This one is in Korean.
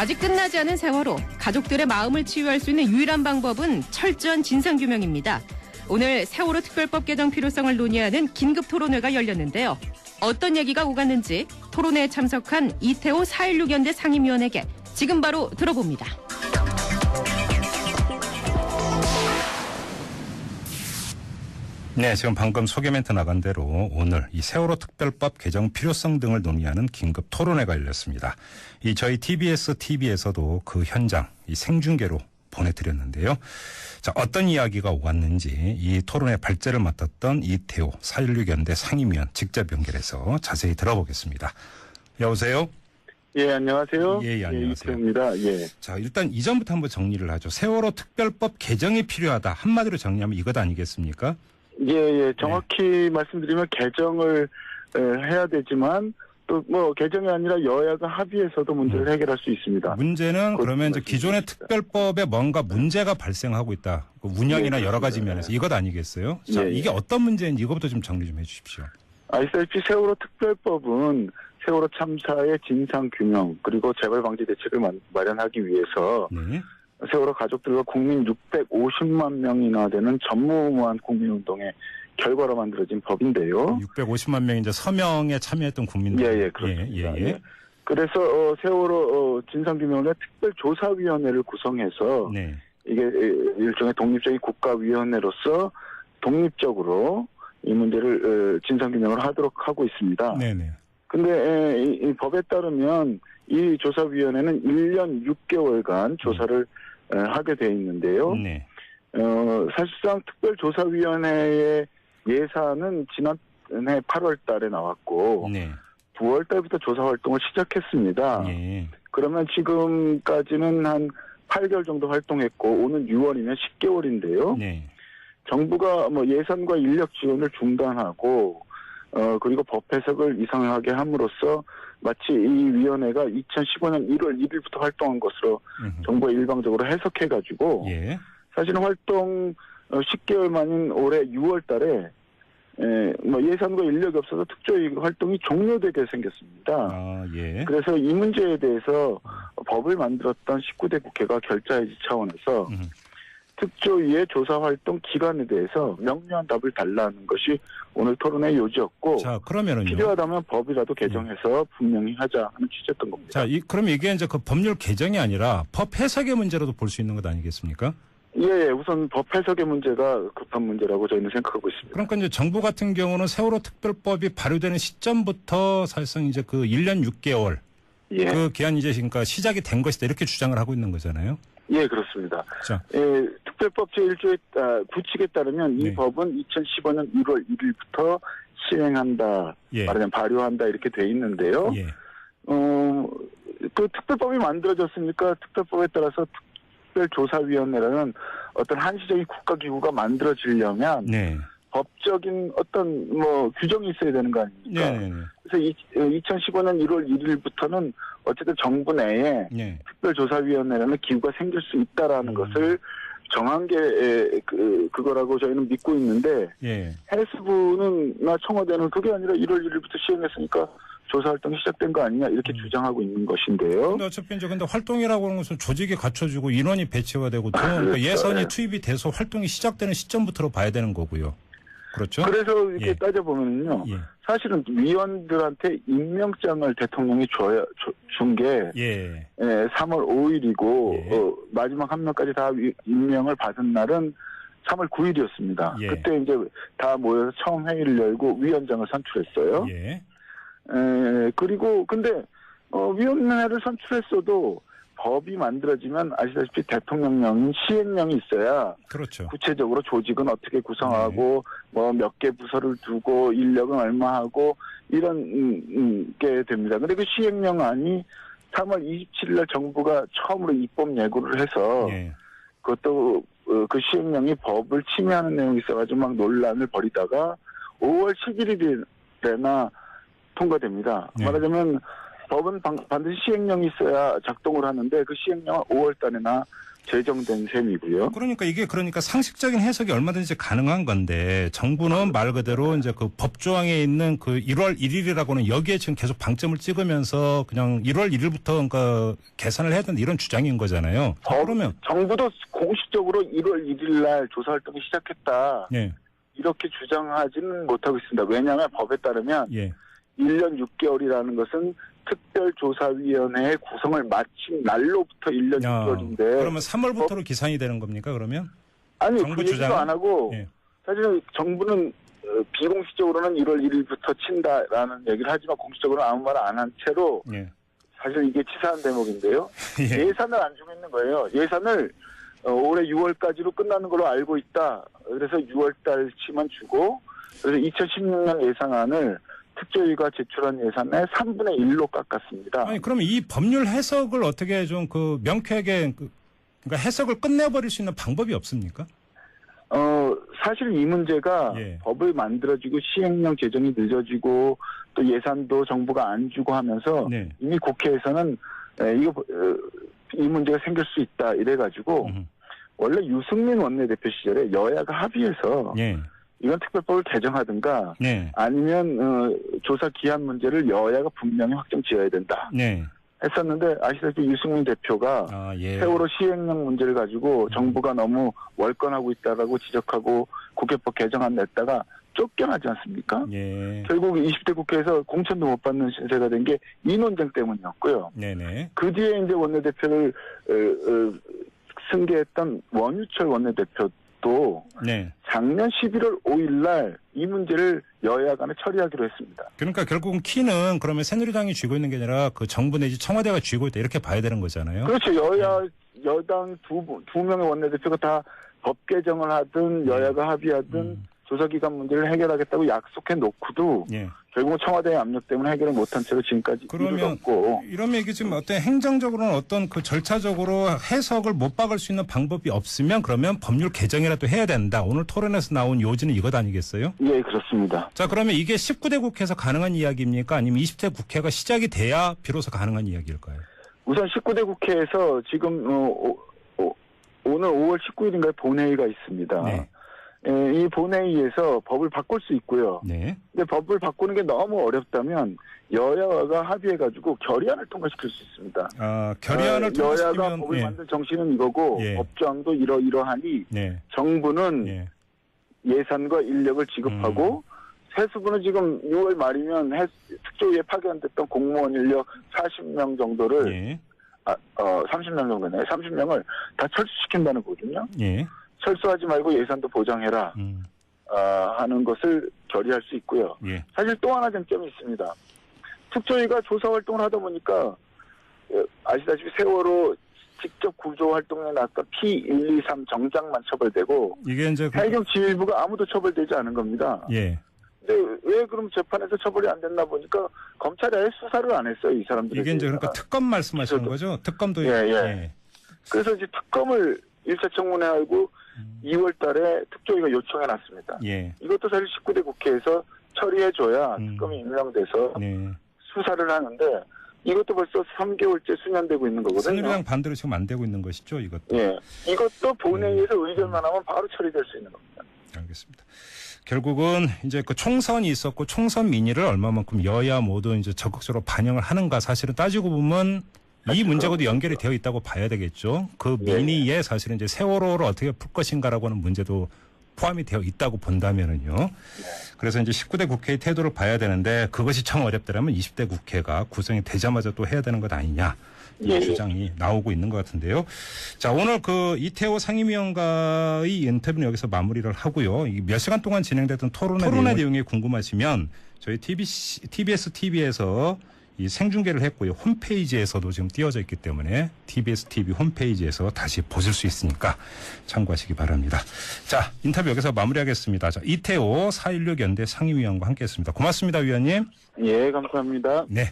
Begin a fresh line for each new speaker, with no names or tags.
아직 끝나지 않은 세월호. 가족들의 마음을 치유할 수 있는 유일한 방법은 철저한 진상 규명입니다. 오늘 세월호 특별법 개정 필요성을 논의하는 긴급 토론회가 열렸는데요. 어떤 얘기가 오갔는지 토론회에 참석한 이태호 4.16 연대 상임위원에게 지금 바로 들어봅니다.
네, 지금 방금 소개 멘트 나간 대로 오늘 이 세월호 특별법 개정 필요성 등을 논의하는 긴급 토론회가 열렸습니다. 이 저희 TBS TV에서도 그 현장 이 생중계로 보내드렸는데요. 자, 어떤 이야기가 오갔는지 이 토론회 발제를 맡았던 이태호 4.16 연대 상임위원 직접 연결해서 자세히 들어보겠습니다. 여보세요?
예, 안녕하세요.
예, 예, 안녕하세요.
이태입니다. 예.
자, 일단 이전부터 한번 정리를 하죠. 세월호 특별법 개정이 필요하다. 한마디로 정리하면 이것 아니겠습니까?
예, 예.
네.
정확히 말씀드리면 개정을 에, 해야 되지만 또 뭐 개정이 아니라 여야가 합의해서도 문제를
음.
해결할 수 있습니다.
문제는 그러면 이제. 기존의 특별법에 뭔가 문제가 발생하고 있다. 그 운영이나
네,
여러 가지. 면에서 이것 아니겠어요? 자,
예, 예.
이게 어떤 문제인지 이것부터 좀 정리 좀 해주십시오.
아시다시피 세월호 특별법은 세월호 참사의 진상 규명 그리고 재발 방지 대책을 마- 마련하기 위해서
네.
세월호 가족들과 국민 650만 명이나 되는 전무후무한 국민운동의 결과로 만들어진 법인데요.
650만 명 이제 서명에 참여했던 국민들.
예, 예, 그렇습니다.
예, 예.
예. 그래서 어, 세월호 어, 진상규명의 특별조사위원회를 구성해서
네.
이게 에, 일종의 독립적인 국가위원회로서 독립적으로 이 문제를 어, 진상규명을 하도록 하고 있습니다.
네, 네.
근데 에, 이, 이 법에 따르면 이 조사위원회는 1년 6개월간 조사를 에, 하게 돼 있는데요.
네.
어, 사실상 특별조사위원회의 예산은 지난해 8월 달에 나왔고
네.
9월 달부터 조사 활동을 시작했습니다.
예.
그러면 지금까지는 한 8개월 정도 활동했고 오는 6월이면 10개월인데요.
네.
정부가 뭐 예산과 인력 지원을 중단하고 어 그리고 법 해석을 이상하게 함으로써 마치 이 위원회가 2015년 1월 1일부터 활동한 것으로. 정부가 일방적으로 해석해 가지고
예.
사실은 활동 어, 10개월 만인 올해 6월 달에 에, 뭐 예산과 인력이 없어서 특조위 활동이 종료되게 생겼습니다.
아, 예.
그래서 이 문제에 대해서 법을 만들었던 19대 국회가 결자해지 차원에서
음.
특조위의 조사 활동 기간에 대해서 명료한 답을 달라는 것이 오늘 토론의 요지였고
자, 그러면은요.
필요하다면 법이라도 개정해서 분명히 하자 하는 취지였던 겁니다.
자, 이, 그럼 이게 이제 그 법률 개정이 아니라 법 해석의 문제로도 볼 수 있는 것 아니겠습니까?
예, 예, 우선 법 해석의 문제가 급한 문제라고 저희는 생각하고 있습니다.
그러니까 이제 정부 같은 경우는 세월호 특별법이 발효되는 시점부터 사실상 이제 그 1년 6개월
예,
그 기한 이제 그러니까 시작이 된 것이다 이렇게 주장을 하고 있는 거잖아요.
예, 그렇습니다.
자,
예, 특별법 제1조의 아, 구칙에 따르면 이
네.
법은 2015년 1월 1일부터 시행한다,
예.
말하자면 발효한다 이렇게 돼 있는데요.
예.
어, 그 특별법이 만들어졌으니까 특별법에 따라서 특별조사위원회라는 어떤 한시적인 국가기구가 만들어지려면
네.
법적인 어떤 뭐 규정이 있어야 되는 거 아닙니까?
네, 네, 네.
그래서 이, 2015년 1월 1일부터는 어쨌든 정부 내에
네.
특별조사위원회라는 기구가 생길 수 있다라는
음.
것을 정한 게 에, 그, 그거라고 저희는 믿고 있는데
예.
헬스부는 나 청와대는 그게 아니라 1월 1일부터 시행했으니까 조사 활동이 시작된 거 아니냐 이렇게
음.
주장하고 있는 것인데요.
근데 어차피 이제 근데 활동이라고 하는 것은 조직이 갖춰지고 인원이 배치가 되고 돈,
아,
그러니까
그렇죠.
예산이
예.
투입이 돼서 활동이 시작되는 시점부터로 봐야 되는 거고요. 그렇죠?
그래서 이렇게
예.
따져보면요.
예.
사실은 위원들한테 임명장을 대통령이 줘야 준 게
예.
3월 5일이고
예.
어, 마지막 한 명까지 다 위- 임명을 받은 날은 3월 9일이었습니다.
예.
그때 이제 다 모여서 처음 회의를 열고 위원장을 선출했어요.
예.
에, 그리고 근데 어, 위원회를 선출했어도 법이 만들어지면 아시다시피 대통령령인 시행령이 있어야
그렇죠.
구체적으로 조직은 어떻게 구성하고 뭐몇 개 부서를 두고 인력은 얼마 하고 이런 음, 음, 게 됩니다. 근데 그 시행령안이 3월 27일 날 정부가 처음으로 입법 예고를 해서
예.
그것도 어, 그 시행령이 법을 침해하는 내용이 있어가지고 막 논란을 벌이다가 5월 11일에나 통과됩니다.
네.
말하자면 법은 방- 반드시 시행령이 있어야 작동을 하는데 그 시행령은 5월 달에나 제정된 셈이고요.
그러니까 이게 그러니까 상식적인 해석이 얼마든지 가능한 건데 정부는 말 그대로 이제 그 법조항에 있는 그 1월 1일이라고는 여기에 지금 계속 방점을 찍으면서 그냥 1월 1일부터 그러니까 계산을 해야 된다 이런 주장인 거잖아요.
법-
그러면
정부도 공식적으로 1월 1일 날 조사 활동을 시작했다.
예,
이렇게 주장하지는 못하고 있습니다. 왜냐하면 법에 따르면
예.
1년 6개월이라는 것은 특별조사위원회의 구성을 마친 날로부터 1년
야,
6개월인데
그러면 3월부터로 기산이 되는 겁니까? 그러면?
아니
정부
그
주장은?
안 하고
예.
사실 정부는 어, 비공식적으로는 1월 1일부터 친다라는 얘기를 하지만 공식적으로 아무 말 안 한 채로
예.
사실 이게 치사한 대목인데요.
예.
예산을 안 주고 있는 거예요. 예산을 어, 올해 6월까지로 끝나는 걸로 알고 있다. 그래서 6월 달치만 주고 그래서 2016년 예산안을 특조위가 제출한 예산의 3분의 1로 깎았습니다.
아니 그러면 이 법률 해석을 어떻게 좀 그 명쾌하게 그, 그러니까 해석을 끝내버릴 수 있는 방법이 없습니까?
어, 사실 이 문제가
예.
법을 만들어지고 시행령 제정이 늦어지고 또 예산도 정부가 안 주고 하면서
네.
이미 국회에서는 에, 이거 어, 이 문제가 생길 수 있다 이래가지고
음흠.
원래 유승민 원내대표 시절에 여야가 합의해서
예.
이건 특별법을 개정하든가
네.
아니면 어, 조사 기한 문제를 여야가 분명히 확정 지어야 된다
네.
했었는데 아시다시피 유승민 대표가
아, 예.
세월호 시행령 문제를 가지고 정부가 너무 월권하고 있다라고 지적하고 국회법 개정안 냈다가 쫓겨나지 않습니까?
예.
결국 20대 국회에서 공천도 못 받는 신세가 된 게 이 논쟁 때문이었고요.
네네.
그 뒤에 이제 원내대표를 어, 어, 승계했던 원유철 원내대표도
네.
작년 11월 5일 날 이 문제를 여야 간에 처리하기로 했습니다.
그러니까 결국은 키는 그러면 새누리당이 쥐고 있는 게 아니라 그 정부 내지 청와대가 쥐고 있다 이렇게 봐야 되는 거잖아요.
그렇죠. 여야 여당 두, 분- 두 명의 원내대표가 다 법 개정을 하든 여야가 합의하든
음.
조사기관 문제를 해결하겠다고 약속해 놓고도
예.
결국은 청와대의 압력 때문에 해결을 못한 채로 지금까지
그러면
이르렀고
이러면 이게 지금 어떤 행정적으로는 어떤 그 절차적으로 해석을 못 박을 수 있는 방법이 없으면 그러면 법률 개정이라도 해야 된다. 오늘 토론에서 나온 요지는 이것 아니겠어요?
예 그렇습니다.
자, 그러면 이게 19대 국회에서 가능한 이야기입니까? 아니면 20대 국회가 시작이 돼야 비로소 가능한 이야기일까요?
우선 19대 국회에서 지금 어, 오, 오, 오늘 5월 19일인가에 본회의가 있습니다.
네.
예, 이 본회의에서 법을 바꿀 수 있고요.
네.
근데 법을 바꾸는 게 너무 어렵다면 여야가 합의해가지고 결의안을 통과시킬 수 있습니다.
아, 결의안을
어, 여야가
통과시키면
법을
예.
만든 정신은 이거고
예.
법조항도 이러이러하니
네.
정부는
예.
예산과 인력을 지급하고 세수부는 지금 6월 말이면 해- 특조위에 파견됐던 공무원 인력 40명 정도를
예.
아, 어, 30명 정도네 30명을 다 철수시킨다는 거거든요.
예.
철수하지 말고 예산도 보장해라
음.
아, 하는 것을 결의할 수 있고요.
예.
사실 또 하나 쟁점이 있습니다. 특조위가 조사 활동을 하다 보니까 어, 아시다시피 세월호 직접 구조 활동에 나왔던 P123 정장만 처벌되고
이게 이제 그-
해경 지휘부가 아무도 처벌되지 않은 겁니다.
예.
근데 왜 그럼 재판에서 처벌이 안 됐나 보니까 검찰이 아예 수사를 안 했어요 이 사람들에
이게 이제. 그러니까 특검 말씀하시는
기소도-
거죠? 특검도
예, 예. 그래서 이제 특검을 1차 청문회 하고 2월 달에 특조위가 요청해 놨습니다.
예.
이것도 사실 19대 국회에서 처리해줘야
음.
특검이 임명돼서
네.
수사를 하는데 이것도 벌써 3개월째 수년되고 있는 거거든요.
새누리당 반대로 지금 안 되고 있는 것이죠, 이것도.
예. 이것도 본회의에서
음.
의결만 하면 바로 처리될 수 있는 겁니다.
알겠습니다. 결국은 이제 그 총선이 있었고 총선 민의를 얼마만큼 여야 모두 이제 적극적으로 반영을 하는가 사실은 따지고 보면 이 문제하고도 연결이 되어 있다고 봐야 되겠죠. 그
예.
민의에 사실은 이제 세월호를 어떻게 풀 것인가라고 하는 문제도 포함이 되어 있다고 본다면은요. 그래서 이제 19대 국회의 태도를 봐야 되는데 그것이 참 어렵더라면 20대 국회가 구성이 되자마자 또 해야 되는 것 아니냐. 이
예.
주장이 나오고 있는 것 같은데요. 자, 오늘 그 이태호 상임위원과의 인터뷰는 여기서 마무리를 하고요. 이몇 시간 동안 진행됐던 토론의, 토론의 내용이 궁금하시면 저희 TBC, TBS TV에서 이 생중계를 했고요. 홈페이지에서도 지금 띄워져 있기 때문에 TBS TV 홈페이지에서 다시 보실 수 있으니까 참고하시기 바랍니다. 자, 인터뷰 여기서 마무리하겠습니다. 자, 이태호 4.16 연대 상임위원과 함께 했습니다. 고맙습니다, 위원님.
예, 감사합니다.
네.